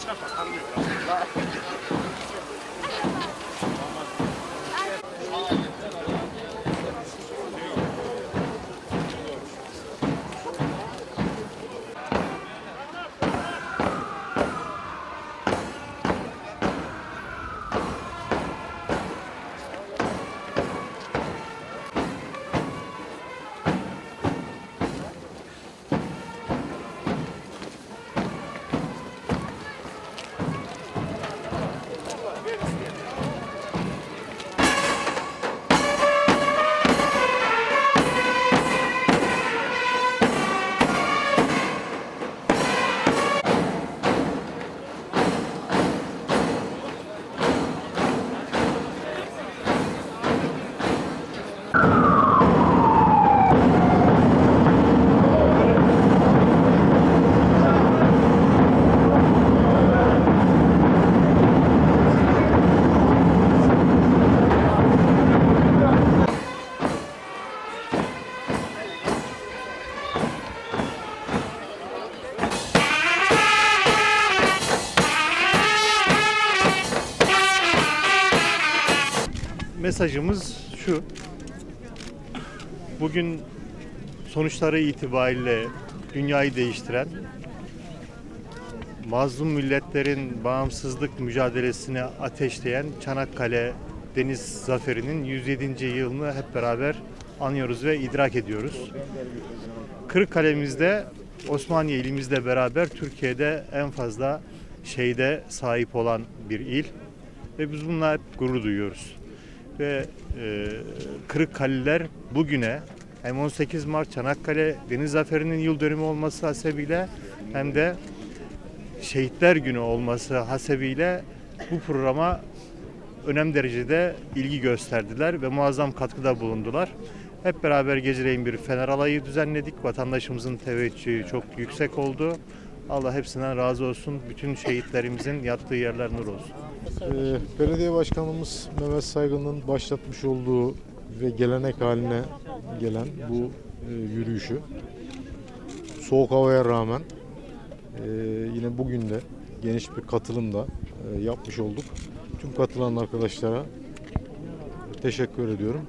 치면 박하는 게 mesajımız şu. Bugün sonuçları itibariyle dünyayı değiştiren mazlum milletlerin bağımsızlık mücadelesini ateşleyen Çanakkale Deniz Zaferi'nin 107. yılını hep beraber anıyoruz ve idrak ediyoruz. Kırıkkale'mizde Osmaniye ilimizle beraber Türkiye'de en fazla şeyde sahip olan bir il ve biz bununla hep gurur duyuyoruz. Ve e, Kırıkkale'liler bugüne hem 18 Mart Çanakkale Deniz Zaferi'nin yıl dönümü olması hasebiyle hem de Şehitler Günü olması hasebiyle bu programa önem derecede ilgi gösterdiler ve muazzam katkıda bulundular. Hep beraber geceleyin bir fener alayı düzenledik. Vatandaşımızın teveccühü çok yüksek oldu. Allah hepsinden razı olsun. Bütün şehitlerimizin yattığı yerler nur olsun. Ee, Belediye Başkanımız Mehmet Saygın'ın başlatmış olduğu ve gelenek haline gelen bu e, yürüyüşü soğuk havaya rağmen e, yine bugün de geniş bir katılımda e, yapmış olduk. Tüm katılan arkadaşlara teşekkür ediyorum.